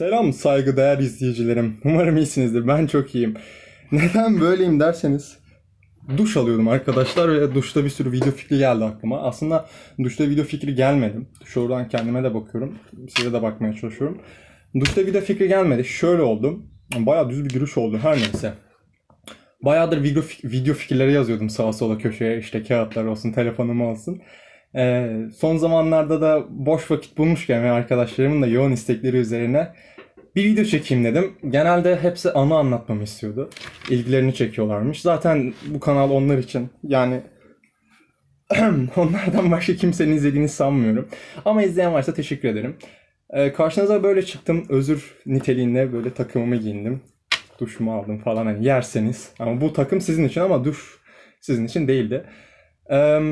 Selam saygıdeğer izleyicilerim. Umarım iyisinizdir. Ben çok iyiyim. Neden böyleyim derseniz duş alıyordum arkadaşlar ve duşta bir sürü video fikri geldi aklıma. Aslında duşta video fikri gelmedi. Duş oradan kendime de bakıyorum. Size de bakmaya çalışıyorum. Duşta video fikri gelmedi. Şöyle oldu. Bayağı düz bir giriş oldu. Her neyse. Bayağıdır video, video fikirleri yazıyordum sağa sola köşeye. işte kağıtlar olsun, telefonum olsun. Ee, son zamanlarda da boş vakit bulmuşken ve arkadaşlarımın da yoğun istekleri üzerine bir video çekeyim dedim. Genelde hepsi anı anlatmamı istiyordu. İlgilerini çekiyorlarmış. Zaten bu kanal onlar için. Yani onlardan başka kimsenin izlediğini sanmıyorum. Ama izleyen varsa teşekkür ederim. Ee, karşınıza böyle çıktım. Özür niteliğinde böyle takımımı giyindim. Duşumu aldım falan hani yerseniz. Ama bu takım sizin için ama duş sizin için değildi. Eee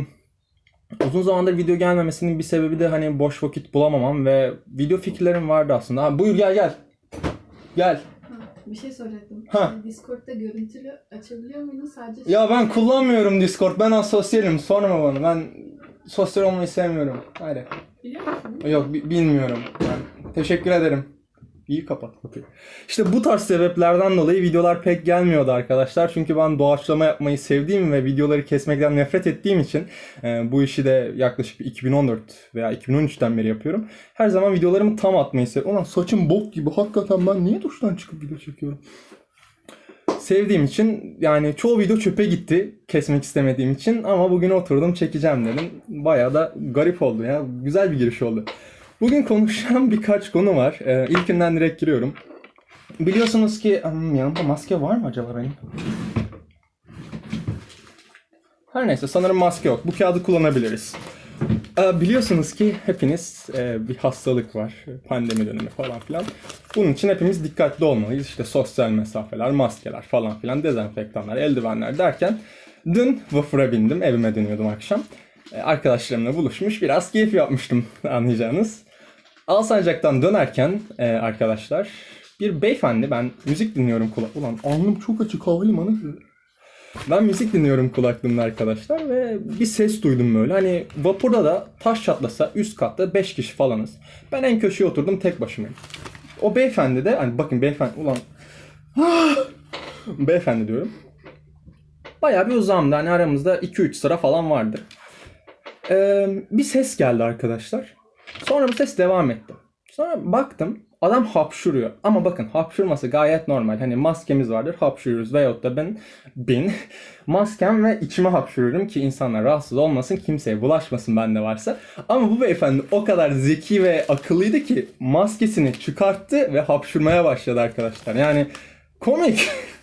Uzun zamandır video gelmemesinin bir sebebi de hani boş vakit bulamamam ve video fikirlerim vardı aslında. Ha, buyur gel gel. Gel. Ha, bir şey soracaktım. Ha. Ee, Discord'da görüntülü açabiliyor muydun sadece? Ya ben kullanmıyorum Discord. Ben asosyalim. Sorma bana. Ben sosyal olmayı sevmiyorum. Hadi. Biliyor musun? Yok bi- bilmiyorum. Ben teşekkür ederim. İyi kapat kapıyı. İşte bu tarz sebeplerden dolayı videolar pek gelmiyordu arkadaşlar. Çünkü ben doğaçlama yapmayı sevdiğim ve videoları kesmekten nefret ettiğim için e, bu işi de yaklaşık 2014 veya 2013'ten beri yapıyorum. Her zaman videolarımı tam atmayı seviyorum. Ulan saçım bok gibi. Hakikaten ben niye duştan çıkıp video çekiyorum? Sevdiğim için yani çoğu video çöpe gitti kesmek istemediğim için ama bugün oturdum çekeceğim dedim. Bayağı da garip oldu ya. Güzel bir giriş oldu. Bugün konuşacağım birkaç konu var. Ee, ilkinden direkt giriyorum. Biliyorsunuz ki hmm, yanımda maske var mı acaba benim? Her neyse sanırım maske yok. Bu kağıdı kullanabiliriz. Ee, biliyorsunuz ki hepiniz e, bir hastalık var. Pandemi dönemi falan filan. Bunun için hepimiz dikkatli olmalıyız. İşte sosyal mesafeler, maskeler falan filan, dezenfektanlar, eldivenler derken dün vapura bindim. Evime dönüyordum akşam. Ee, arkadaşlarımla buluşmuş biraz keyif yapmıştım anlayacağınız. Alsancak'tan dönerken e, arkadaşlar bir beyefendi ben müzik dinliyorum kulak. Ulan alnım çok açık havalimanı. Ben müzik dinliyorum kulaklığımda arkadaşlar ve bir ses duydum böyle. Hani vapurda da taş çatlasa üst katta 5 kişi falanız. Ben en köşeye oturdum tek başımayım. O beyefendi de hani bakın beyefendi ulan beyefendi diyorum. Bayağı bir uzağımda hani aramızda 2-3 sıra falan vardı. Ee, bir ses geldi arkadaşlar. Sonra bu ses devam etti. Sonra baktım adam hapşuruyor. Ama bakın hapşurması gayet normal. Hani maskemiz vardır hapşuruyoruz. Veyahut da ben, ben maskem ve içime hapşuruyorum ki insanlar rahatsız olmasın. Kimseye bulaşmasın bende varsa. Ama bu beyefendi o kadar zeki ve akıllıydı ki maskesini çıkarttı ve hapşurmaya başladı arkadaşlar. Yani komik.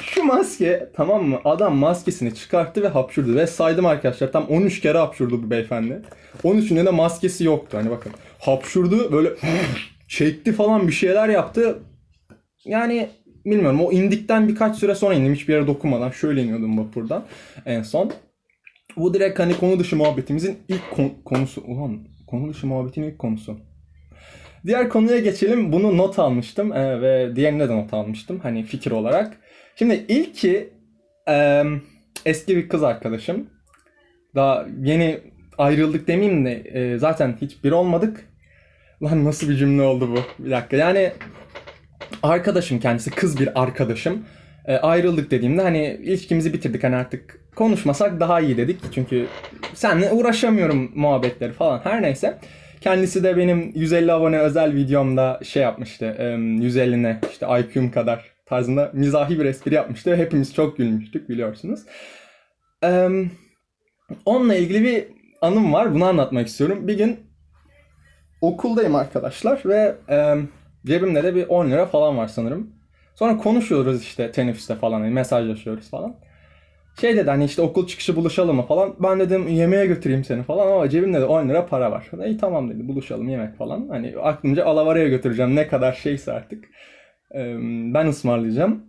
Şu maske tamam mı? Adam maskesini çıkarttı ve hapşurdu. Ve saydım arkadaşlar tam 13 kere hapşurdu bu beyefendi. 13'ünde de maskesi yoktu. Hani bakın hapşurdu böyle çekti falan bir şeyler yaptı. Yani bilmiyorum o indikten birkaç süre sonra indim. Hiçbir yere dokunmadan şöyle iniyordum vapurdan en son. Bu direkt hani konu dışı muhabbetimizin ilk kon- konusu. Ulan konu dışı muhabbetin ilk konusu. Diğer konuya geçelim. Bunu not almıştım e, ve diğerine de not almıştım. Hani fikir olarak. Şimdi ilki e, eski bir kız arkadaşım. Daha yeni ayrıldık demeyeyim de e, zaten hiç bir olmadık. Lan nasıl bir cümle oldu bu? Bir dakika yani arkadaşım kendisi kız bir arkadaşım. E, ayrıldık dediğimde hani ilişkimizi bitirdik hani artık konuşmasak daha iyi dedik. Çünkü seninle uğraşamıyorum muhabbetleri falan her neyse. Kendisi de benim 150 abone özel videomda şey yapmıştı. e, 150'ne işte IQ'm kadar tarzında mizahi bir espri yapmıştı hepimiz çok gülmüştük biliyorsunuz. E, onunla ilgili bir anım var. Bunu anlatmak istiyorum. Bir gün okuldayım arkadaşlar ve e, cebimde de bir 10 lira falan var sanırım. Sonra konuşuyoruz işte teneffüste falan hani mesajlaşıyoruz falan. Şey dedi hani işte okul çıkışı buluşalım mı falan. Ben dedim yemeğe götüreyim seni falan ama cebimde de 10 lira para var. İyi tamam dedi buluşalım yemek falan. Hani aklımca alavaraya götüreceğim ne kadar şeyse artık. Ben ısmarlayacağım.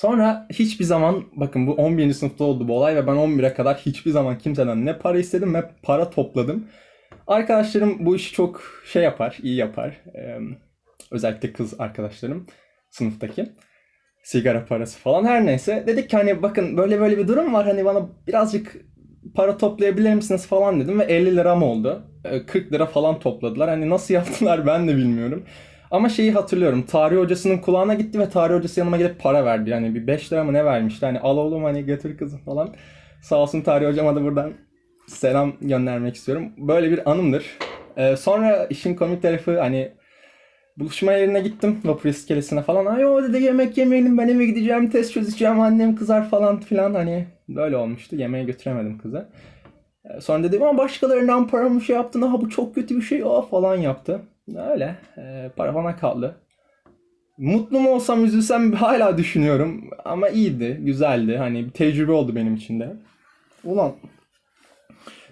Sonra hiçbir zaman bakın bu 11. sınıfta oldu bu olay ve ben 11'e kadar hiçbir zaman kimseden ne para istedim ne para topladım. Arkadaşlarım bu işi çok şey yapar, iyi yapar. Ee, özellikle kız arkadaşlarım sınıftaki. Sigara parası falan her neyse. Dedik ki hani bakın böyle böyle bir durum var hani bana birazcık para toplayabilir misiniz falan dedim ve 50 liram oldu. Ee, 40 lira falan topladılar. Hani nasıl yaptılar ben de bilmiyorum. Ama şeyi hatırlıyorum. Tarih hocasının kulağına gitti ve tarih hocası yanıma gelip para verdi. Yani bir 5 lira mı ne vermişti. Hani al oğlum hani götür kızım falan. Sağ olsun tarih hocama da buradan selam göndermek istiyorum. Böyle bir anımdır. Ee, sonra işin komik tarafı hani buluşma yerine gittim vapur iskelesine falan. Ay o dedi yemek yemeyelim ben eve gideceğim test çözeceğim annem kızar falan filan hani böyle olmuştu. Yemeğe götüremedim kızı. Ee, Sonra dedim ama başkalarından paramı şey yaptın ha bu çok kötü bir şey o falan yaptı. Öyle ee, para bana kaldı. Mutlu mu olsam üzülsem hala düşünüyorum ama iyiydi güzeldi hani bir tecrübe oldu benim için de. Ulan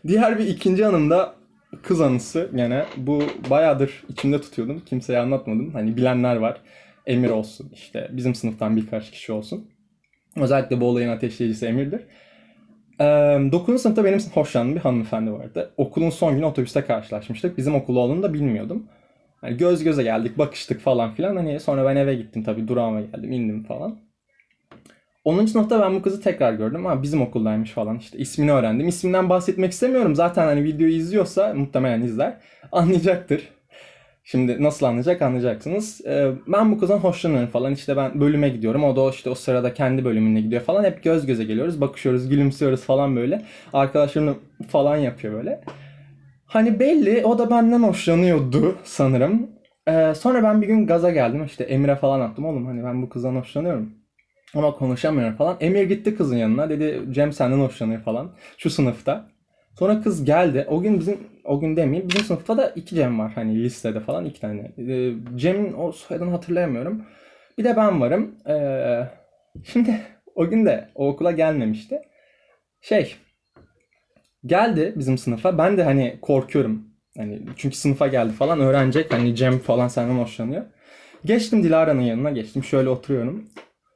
diğer bir ikinci anım da kız anısı gene. Bu bayağıdır içimde tutuyordum. Kimseye anlatmadım. Hani bilenler var. Emir olsun işte bizim sınıftan birkaç kişi olsun. Özellikle bu olayın ateşleyicisi Emir'dir. Ee, 9. sınıfta benim hoşlandığım bir hanımefendi vardı. Okulun son günü otobüste karşılaşmıştık. Bizim okul olduğunu da bilmiyordum. Hani göz göze geldik, bakıştık falan filan. Hani sonra ben eve gittim tabii durağıma geldim, indim falan. 10. sınıfta ben bu kızı tekrar gördüm. Ha bizim okuldaymış falan işte ismini öğrendim. İsminden bahsetmek istemiyorum. Zaten hani videoyu izliyorsa muhtemelen izler. Anlayacaktır. Şimdi nasıl anlayacak anlayacaksınız. Ee, ben bu kızdan hoşlanıyorum falan. İşte ben bölüme gidiyorum. O da işte o sırada kendi bölümüne gidiyor falan. Hep göz göze geliyoruz. Bakışıyoruz, gülümsüyoruz falan böyle. Arkadaşlarımla falan yapıyor böyle. Hani belli o da benden hoşlanıyordu sanırım. Ee, sonra ben bir gün gaza geldim. İşte Emir'e falan attım. Oğlum hani ben bu kızdan hoşlanıyorum. Ama konuşamıyorum falan. Emir gitti kızın yanına. Dedi Cem senden hoşlanıyor falan. Şu sınıfta. Sonra kız geldi. O gün bizim, o gün demeyeyim. Bizim sınıfta da iki Cem var. Hani listede falan iki tane. Ee, Cem'in o soyadını hatırlayamıyorum. Bir de ben varım. Ee, şimdi o gün de o okula gelmemişti. Şey, geldi bizim sınıfa. Ben de hani korkuyorum. Hani çünkü sınıfa geldi falan öğrenecek. Hani Cem falan senden hoşlanıyor. Geçtim Dilara'nın yanına geçtim. Şöyle oturuyorum.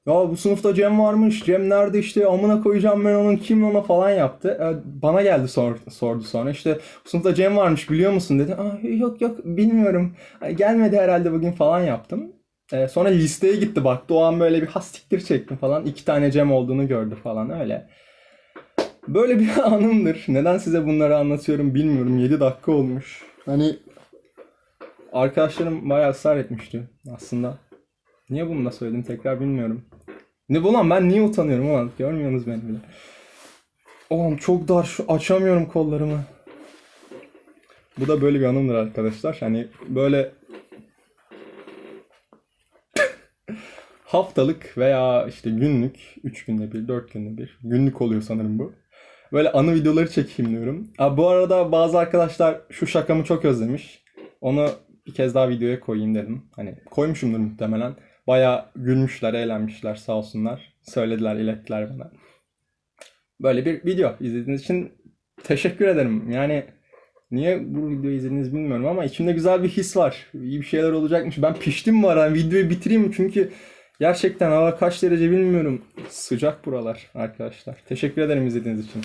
Ya bu sınıfta Cem varmış. Cem nerede işte amına koyacağım ben onun kim ona falan yaptı. Ee, Bana geldi sor, sordu sonra. İşte bu sınıfta Cem varmış biliyor musun dedi. Aa, yok yok bilmiyorum. Gelmedi herhalde bugün falan yaptım. Ee, sonra listeye gitti baktı. O an böyle bir hastiktir çektim falan. İki tane Cem olduğunu gördü falan öyle. Böyle bir anımdır. Neden size bunları anlatıyorum bilmiyorum. 7 dakika olmuş. Hani arkadaşlarım bayağı ısrar etmişti aslında. Niye bunu da söyledim tekrar bilmiyorum. Ne bu lan ben niye utanıyorum ulan görmüyorsunuz beni bile. Oğlum çok dar şu açamıyorum kollarımı. Bu da böyle bir anımdır arkadaşlar. Hani böyle haftalık veya işte günlük 3 günde bir 4 günde bir günlük oluyor sanırım bu. Böyle anı videoları çekeyim diyorum. Aa, bu arada bazı arkadaşlar şu şakamı çok özlemiş. Onu bir kez daha videoya koyayım dedim. Hani koymuşumdur muhtemelen. Bayağı gülmüşler, eğlenmişler sağ olsunlar. Söylediler, ilettiler bana. Böyle bir video izlediğiniz için teşekkür ederim. Yani niye bu videoyu izlediniz bilmiyorum ama içimde güzel bir his var. İyi bir şeyler olacakmış. Ben piştim bu ara. Videoyu bitireyim çünkü gerçekten hava kaç derece bilmiyorum. Sıcak buralar arkadaşlar. Teşekkür ederim izlediğiniz için.